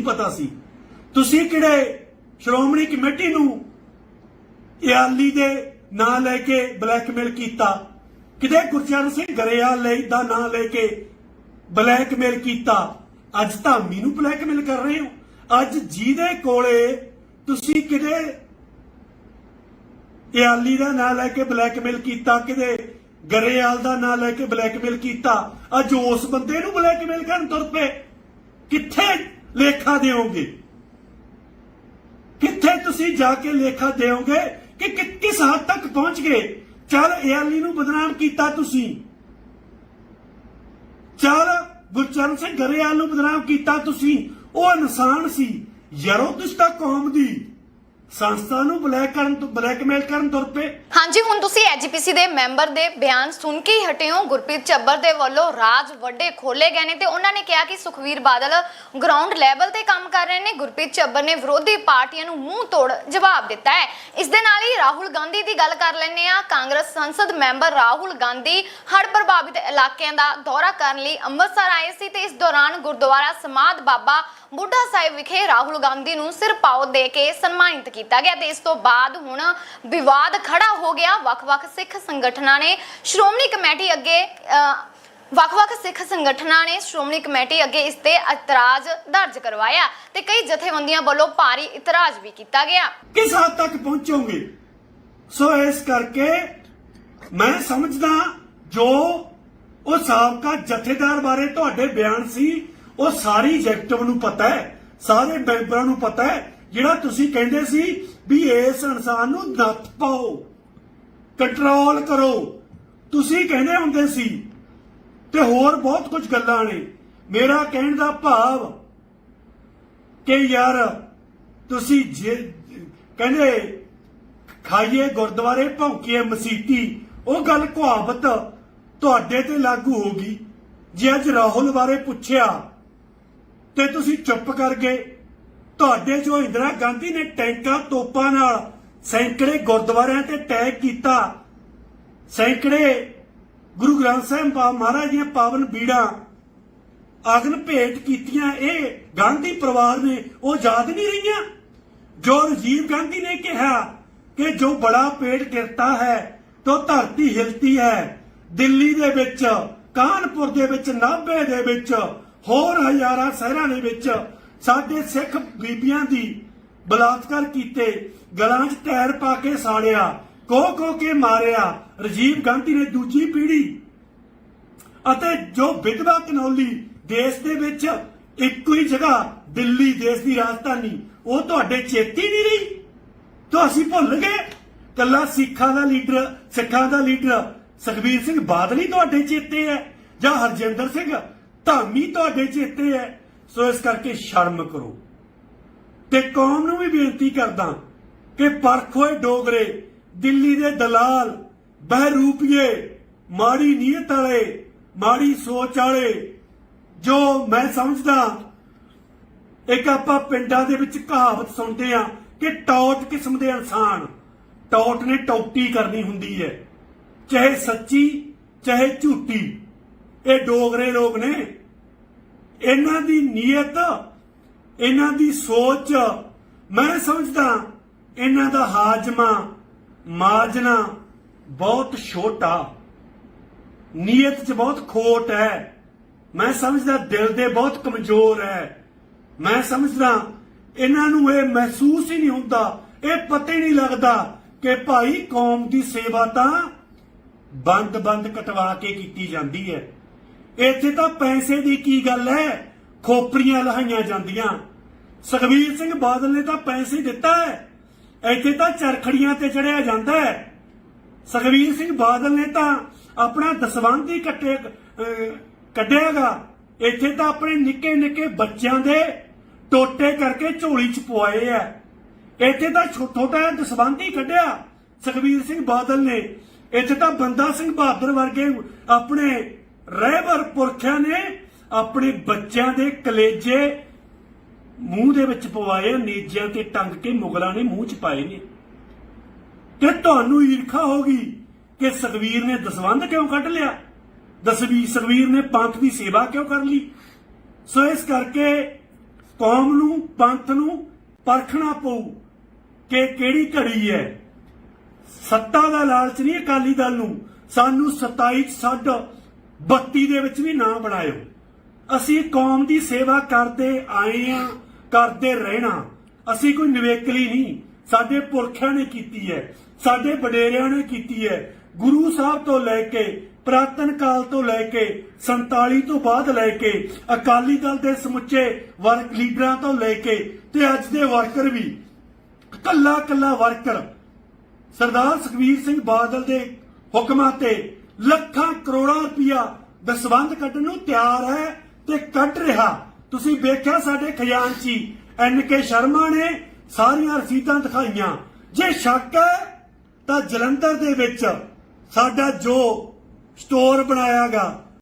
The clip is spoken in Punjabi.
ਨਹੀਂ ਪਤਾ ਸੀ। ਤੁਸੀਂ ਕਿਹੜੇ ਸ਼੍ਰੋਮਣੀ ਕਮੇਟੀ ਨੂੰ ਇਆਲੀ ਦੇ ਨਾਂ ਲੈ ਕੇ ਬਲੈਕਮੇਲ ਕੀਤਾ? ਕਿਤੇ ਗੁਰਚਰਨ ਸਿੰਘ ਗਰੇਵਾਲ ਲਈ ਦਾ ਨਾਂ ਲੈ ਕੇ ਬਲੈਕਮੇਲ ਕੀਤਾ? ਅੱਜ ਧਾਮੀ ਨੂੰ ਬਲੈਕਮੇਲ ਕਰ ਰਹੇ ਹੋ। ਅੱਜ ਜਿਹਦੇ ਕੋਲੇ ਤੁਸੀਂ ਕਿਤੇ ਇਆਲੀ ਦਾ ਨਾਂ ਲੈ ਕੇ ਬਲੈਕਮੇਲ ਕੀਤਾ, ਕਿਤੇ ਗਰੇਵਾਲ ਦਾ ਨਾਂ ਲੈ ਕੇ ਬਲੈਕਮੇਲ ਕੀਤਾ, ਅੱਜ ਉਸ ਬੰਦੇ ਨੂੰ ਬਲੈਕਮੇਲ ਕਰਨ ਤੁਰ ਪਏ। ਕਿੱਥੇ ਲੇਖਾ ਦਿਓਗੇ? ਕਿੱਥੇ ਤੁਸੀਂ ਜਾ ਕੇ ਲੇਖਾ ਦਿਓਗੇ ਕਿ ਕਿਸ ਹੱਦ ਤੱਕ ਪਹੁੰਚ ਗਏ? ਚੱਲ ਇਆਲੀ ਨੂੰ ਬਦਨਾਮ ਕੀਤਾ ਤੁਸੀਂ। ਚੱਲ ਗੁਰਚਰਨ ਸਿੰਘ ਗਰੇਵਾਲ ਨੂੰ ਬਦਨਾਮ ਕੀਤਾ ਤੁਸੀਂ। ਉਹ ਇਨਸਾਨ ਸੀ। ਯਾਰੋ, ਤੁਸੀਂ ਤਾਂ ਕੌਮ ਦੀ। ਸੰਸਥਾ ਨੂੰ ਬਲੈਕ ਕਰਨ ਤੋਂ ਬਲੈਕਮੇਲ ਕਰਨ ਤੁਰ ਪਏ। ਹਾਂਜੀ, ਹੁਣ ਤੁਸੀਂ ਐਜੀਪੀਸੀ ਦੇ ਮੈਂਬਰ ਦੇ ਬਿਆਨ ਸੁਣ ਕੇ ਹੀ ਹਟੇ ਹੋ। ਗੁਰਪ੍ਰੀਤ ਚੱਬਰ ਦੇ ਵੱਲੋਂ ਰਾਜ ਵੱਡੇ ਖੋਲੇ ਗਏ ਨੇ ਤੇ ਉਹਨਾਂ ਨੇ ਕਿਹਾ ਕਿ ਸੁਖਵੀਰ ਬਾਦਲ ਗਰਾਊਂਡ ਲੈਵਲ ਤੇ ਕੰਮ ਕਰ ਰਹੇ ਨੇ। ਗੁਰਪ੍ਰੀਤ ਚੱਬਰ ਨੇ ਵਿਰੋਧੀ ਪਾਰਟੀਆਂ ਨੂੰ ਮੂੰਹ ਤੋੜ ਜਵਾਬ ਦਿੱਤਾ ਹੈ। ਇਸ ਦੇ ਨਾਲ ਹੀ ਰਾਹੁਲ ਗਾਂਧੀ ਦੀ ਗੱਲ ਕਰ ਲੈਂਦੇ ਆ ਕਾਂਗਰਸ ਸੰਸਦ ਮੈਂਬਰ ਰਾਹੁਲ ਗਾਂਧੀ ਹੜ੍ਹ ਪ੍ਰਭਾਵਿਤ ਇਲਾਕਿਆਂ ਦਾ ਦੌਰਾ ਕਰਨ ਲਈ ਅੰਮ੍ਰਿਤਸਰ ਆਏ ਸੀ ਤੇ ਇਸ ਦੌਰਾਨ ਗੁਰਦੁਆਰਾ ਸਮਾਦ ਬਾਬਾ ਬੁੱਢਾ ਸਾਹਿਬ ਵਿਖੇ ਰਾਹੁਲ ਗਾਂਧੀ ਨੂੰ ਸਿਰ ਪਾਉ ਦੇ ਕੇ ਸਨਮਾਨਿਤ ਕੀਤਾ ਕੀਤਾ ਗਿਆ ਤੇ ਇਸ ਤੋਂ ਬਾਅਦ ਹੁਣ ਵਿਵਾਦ ਖੜਾ ਹੋ ਗਿਆ। ਵੱਖ-ਵੱਖ ਸਿੱਖ ਸੰਗਠਨਾਂ ਨੇ ਸ਼੍ਰੋਮਣੀ ਕਮੇਟੀ ਅੱਗੇ ਵੱਖ-ਵੱਖ ਸਿੱਖ ਸੰਗਠਨਾਂ ਨੇ ਸ਼੍ਰੋਮਣੀ ਕਮੇਟੀ ਅੱਗੇ ਇਸ ਤੇ ਇਤਰਾਜ਼ ਦਰਜ ਕਰਵਾਇਆ ਤੇ ਕਈ ਜਥੇਬੰਦੀਆਂ ਵੱਲੋਂ ਭਾਰੀ ਇਤਰਾਜ਼ ਵੀ ਕੀਤਾ ਗਿਆ। ਕਿਸ ਹੱਦ ਤੱਕ ਪਹੁੰਚੋਗੇ? ਸੋ ਇਸ ਕਰਕੇ ਮੈਂ ਸਮਝਦਾ ਜੋ ਉਹ ਸਾਬਕਾ ਜਥੇਦਾਰ ਬਾਰੇ ਤੁਹਾਡੇ ਬਿਆਨ ਸੀ, ਉਹ ਸਾਰੀ ਐਗਜ਼ੈਕਟਿਵ ਨੂੰ ਪਤਾ ਹੈ, ਸਾਰੇ ਮੈਂਬਰਾਂ ਨੂੰ ਪਤਾ ਹੈ ਜਿਹੜਾ ਤੁਸੀਂ ਕਹਿੰਦੇ ਸੀ ਵੀ ਇਸ ਇਨਸਾਨ ਨੂੰ ਨੱਥ ਪਾਓ ਕੰਟਰੋਲ ਕਰੋ। ਤੁਸੀਂ ਕਹਿੰਦੇ ਹੁੰਦੇ ਸੀ, ਤੇ ਹੋਰ ਬਹੁਤ ਕੁਝ ਗੱਲਾਂ ਨੇ। ਮੇਰਾ ਕਹਿਣ ਦਾ ਭਾਵ ਕਿ ਯਾਰ ਤੁਸੀਂ ਜੇ ਕਹਿੰਦੇ ਖਾਈਏ ਗੁਰਦੁਆਰੇ, ਭੌਂਕੀਏ ਮਸੀਤੀ, ਉਹ ਗੱਲ ਕਹਾਵਤ ਤੁਹਾਡੇ ਤੇ ਲਾਗੂ ਹੋ ਗਈ। ਜੇ ਅੱਜ ਰਾਹੁਲ ਬਾਰੇ ਪੁੱਛਿਆ, ਤੇ ਤੁਸੀਂ ਚੁੱਪ ਕਰ ਗਏ। ਤੁਹਾਡੇ ਜੋ ਇੰਦਰਾ ਗਾਂਧੀ ਨੇ ਟੈਂਕਾਂ ਤੋਪਾਂ ਨਾਲ ਸੈਂਕੜੇ ਗੁਰਦੁਆਰਿਆਂ ਤੇ ਅਟੈਕ ਕੀਤਾ, ਸੈਂਕੜੇ ਗੁਰੂ ਗ੍ਰੰਥ ਸਾਹਿਬ ਮਹਾਰਾਜ ਦੀਆਂ ਪਾਵਨ ਬੀੜਾਂ ਅਗਨ ਭੇਟ ਕੀਤੀਆਂ, ਇਹ ਗਾਂਧੀ ਪਰਿਵਾਰ ਨੇ, ਉਹ ਯਾਦ ਨਹੀਂ ਰਹੀਆਂ? ਜੋ ਰਾਜੀਵ ਗਾਂਧੀ ਨੇ ਕਿਹਾ ਕਿ ਜੋ ਬੜਾ ਪੇਟ ਗਿਰਤਾ ਹੈ, ਤੋ ਧਰਤੀ ਹਿਲਤੀ ਹੈ। ਦਿੱਲੀ ਦੇ ਵਿੱਚ, ਕਾਨਪੁਰ ਦੇ ਵਿੱਚ, ਨਾਭੇ ਦੇ ਵਿੱਚ, ਹੋਰ ਹਜ਼ਾਰਾਂ ਸ਼ਹਿਰਾਂ ਦੇ ਵਿੱਚ ਸਾਡੇ ਸਿੱਖ ਬੀਬੀਆਂ ਦੀ ਬਲਾਤਕਾਰ ਕੀਤੇ, ਗਲਾਂ 'ਚ ਟਾਇਰ ਪਾ ਕੇ ਸਾੜਿਆ ਕੋ ਕੋ ਕੇ ਮਾਰਿਆ, ਰਾਜੀਵ ਗਾਂਧੀ ਨੇ ਦੂਜੀ ਪੀੜ੍ਹੀ ਅਤੇ ਜੋ ਵਿਧਵਾ ਕਨੌਲੀ ਦੇਸ਼ ਦੇ ਵਿੱਚ ਇੱਕੋ ਹੀ ਜਗ੍ਹਾ, ਦਿੱਲੀ ਦੇਸ਼ ਦੀ ਰਾਜਧਾਨੀ, ਉਹ ਤੁਹਾਡੇ ਚੇਤੀ ਨਹੀਂ ਰਹੀ? ਤਾਂ ਅਸੀਂ ਭੁੱਲ ਗਏ। ਕੱਲਾ ਸਿੱਖਾਂ ਦਾ ਲੀਡਰ, ਸਿੱਖਾਂ ਦਾ ਲੀਡਰ ਸੁਖਬੀਰ ਸਿੰਘ ਬਾਦਲ ਹੀ ਤੁਹਾਡੇ ਚੇਤੇ ਹੈ ਜਾਂ ਹਰਜਿੰਦਰ ਸਿੰਘ ਧਾਮੀ ਤੁਹਾਡੇ ਚੇਤੇ ਹੈ? ਸੋ ਇਸ ਕਰਕੇ ਸ਼ਰਮ ਕਰੋ। ਤੇ ਕੌਮ ਨੂੰ ਵੀ ਬੇਨਤੀ ਕਰਦਾ ਕਿ ਪਰਖੋਏ ਡੋਗਰੇ, ਦਿੱਲੀ ਦੇ ਦਲਾਲ, ਬਹਿਰੂਪੀਏ, ਮਾੜੀ ਨੀਅਤ ਵਾਲੇ, ਮਾੜੀ ਸੋਚ ਵਾਲੇ, ਜੋ ਮੈਂ ਸਮਝਦਾ, ਇੱਕ ਆਪਾਂ ਪਿੰਡਾਂ ਦੇ ਵਿੱਚ ਕਹਾਵਤ ਸੁਣਦੇ ਆ ਕਿ ਟੌਟ ਕਿਸਮ ਦੇ ਇਨਸਾਨ, ਟੌਟ ਨੇ ਟੌਟੀ ਕਰਨੀ ਹੁੰਦੀ ਹੈ। ਚਾਹੇ ਸੱਚੀ, ਚਾਹੇ ਝੂਠੀ, ਇਹ ਡੋਗਰੇ ਲੋਕ ਨੇ ਇਹਨਾਂ ਦੀ ਨੀਅਤ, ਇਹਨਾਂ ਦੀ ਸੋਚ, ਮੈਂ ਸਮਝਦਾ ਇਹਨਾਂ ਦਾ ਹਾਜਮਾ, ਮਾਜਨਾ ਬਹੁਤ ਛੋਟਾ। ਨੀਅਤ 'ਚ ਬਹੁਤ ਖੋਟ ਹੈ। ਮੈਂ ਸਮਝਦਾ ਦਿਲ ਦੇ ਬਹੁਤ ਕਮਜ਼ੋਰ ਹੈ। ਮੈਂ ਸਮਝਦਾ ਇਹਨਾਂ ਨੂੰ ਇਹ ਮਹਿਸੂਸ ਹੀ ਨਹੀਂ ਹੁੰਦਾ, ਇਹ ਪਤਾ ਹੀ ਨਹੀਂ ਲੱਗਦਾ ਕਿ ਭਾਈ ਕੌਮ ਦੀ ਸੇਵਾ ਤਾਂ ਬੰਦ-ਬੰਦ ਕਟਵਾ ਕੇ ਕੀਤੀ ਜਾਂਦੀ ਹੈ। ਇੱਥੇ ਤਾਂ ਪੈਸੇ ਦੀ ਕੀ ਗੱਲ ਹੈ? ਖੋਪਰੀਆਂ ਲਹਾਈਆਂ ਜਾਂਦੀਆਂ। ਸੁਖਬੀਰ ਸਿੰਘ ਬਾਦਲ ਨੇ ਤਾਂ ਪੈਸੇ ਦਿੱਤਾ ਹੈ। ਇੱਥੇ ਤਾਂ ਚਰਖੜੀਆਂ ਤੇ ਚੜਿਆ ਜਾਂਦਾ ਹੈ। ਸੁਖਬੀਰ ਸਿੰਘ ਬਾਦਲ ਨੇ ਤਾਂ ਆਪਣਾ ਦਸਵੰਧ ਹੀ ਕੱਟੇ ਕੱਢਿਆਗਾ। ਇੱਥੇ ਤਾਂ ਆਪਣੇ ਨਿੱਕੇ ਨਿੱਕੇ ਬੱਚਿਆਂ ਦੇ ਟੋਟੇ ਕਰਕੇ ਝੋਲੀ ਚ ਪਵਾਏ ਆ। ਇੱਥੇ ਤਾਂ ਛੋਟਾ ਜਿਹਾ ਦਸਵੰਧ ਹੀ ਕੱਢਿਆ ਸੁਖਬੀਰ ਸਿੰਘ ਬਾਦਲ ਨੇ। ਇੱਥੇ ਤਾਂ ਬੰਦਾ ਸਿੰਘ ਬਹਾਦਰ ਵਰਗੇ ਆਪਣੇ ਰਹਿਬਰ ਪੁਰਖਿਆਂ ਨੇ ਆਪਣੇ ਬੱਚਿਆਂ ਦੇ ਕਲੇਜੇ ਮੂੰਹ ਦੇ ਵਿੱਚ ਪਵਾਏ, ਨੀਜਿਆਂ ਤੇ ਟੰਗ ਕੇ ਮੁਗਲਾਂ ਨੇ ਮੂੰਹ ਚ ਪਾਏ ਨੇ। ਤੇ ਤੁਹਾਨੂੰ ਈਰਖਾ ਹੋ ਗਈ ਕਿ ਸੁਖਵੀਰ ਨੇ ਦਸਵੰਧ ਕਿਉਂ ਕੱਢ ਲਿਆ? ਦਸਵੀਰ ਸੁਖਵੀਰ ਨੇ ਪੰਥ ਦੀ ਸੇਵਾ ਕਿਉਂ ਕਰ ਲਈ? ਸੋ ਇਸ ਕਰਕੇ ਕੌਮ ਨੂੰ, ਪੰਥ ਨੂੰ ਪਰਖਣਾ ਪਊ ਕਿ ਕਿਹੜੀ ਘੜੀ ਹੈ। ਸੱਤਾ ਦਾ ਲਾਲਚ ਨਹੀਂ ਅਕਾਲੀ ਦਲ ਨੂੰ, ਸਾਨੂੰ 27 ਛੱਡ। 32 ਦੇ ਵਿੱਚ ਵੀ ਨਾ ਬਣਾਇਓ। ਅਸੀਂ ਕੌਮ ਦੀ ਸੇਵਾ ਕਰਦੇ ਆਏ ਆ, ਕਰਦੇ ਰਹਿਣਾ। ਅਸੀਂ ਕੋਈ ਨਿਵੇਕਲੀ ਨਹੀਂ। ਸਾਡੇ ਪੁਰਖਿਆਂ ਨੇ ਕੀਤੀ ਹੈ, ਸਾਡੇ ਵਡੇਰਿਆਂ ਨੇ ਕੀਤੀ ਹੈ। ਗੁਰੂ ਸਾਹਿਬ ਤੋਂ ਲੈ ਕੇ, ਪ੍ਰਾਤਨ ਕਾਲ ਤੋਂ ਲੈ ਕੇ 47 ਤੋਂ ਬਾਅਦ ਲੈ ਕੇ, ਅਕਾਲੀ ਦਲ ਦੇ ਸਮੁੱਚੇ ਵਰਕ ਲੀਡਰਾਂ ਤੋਂ ਲੈ ਕੇ ਤੇ ਅੱਜ ਦੇ ਵਰਕਰ ਵੀ ਕੱਲਾ ਕੱਲਾ ਵਰਕਰ, ਸਰਦਾਰ ਸੁਖਬੀਰ ਸਿੰਘ ਬਾਦਲ ਦੇ ਹੁਕਮਾਂ ਤੇ ਲੱਖਾਂ ਕਰੋੜਾਂ ਰੁਪਇਆ ਦਸਵੰਧ ਕੱਢਣ ਨੂੰ ਤਿਆਰ ਹੈ ਤੇ ਕੱਢ ਰਿਹਾ। ਤੁਸੀਂ ਵੇਖਿਆ ਸਾਡੇ ਖਜ਼ਾਨਚੀ, ਐਨ ਕੇ ਸ਼ਰਮਾ ਨੇ ਸਾਰੀਆਂ ਰਸੀਦਾਂ ਦਿਖਾਈਆਂ। ਜੇ ਸ਼ੱਕ ਹੈ, ਤਾਂ ਜਲੰਧਰ ਦੇ ਵਿੱਚ ਸਾਡਾ ਜੋ ਸਟੋਰ ਬਣਾਇਆਗਾ।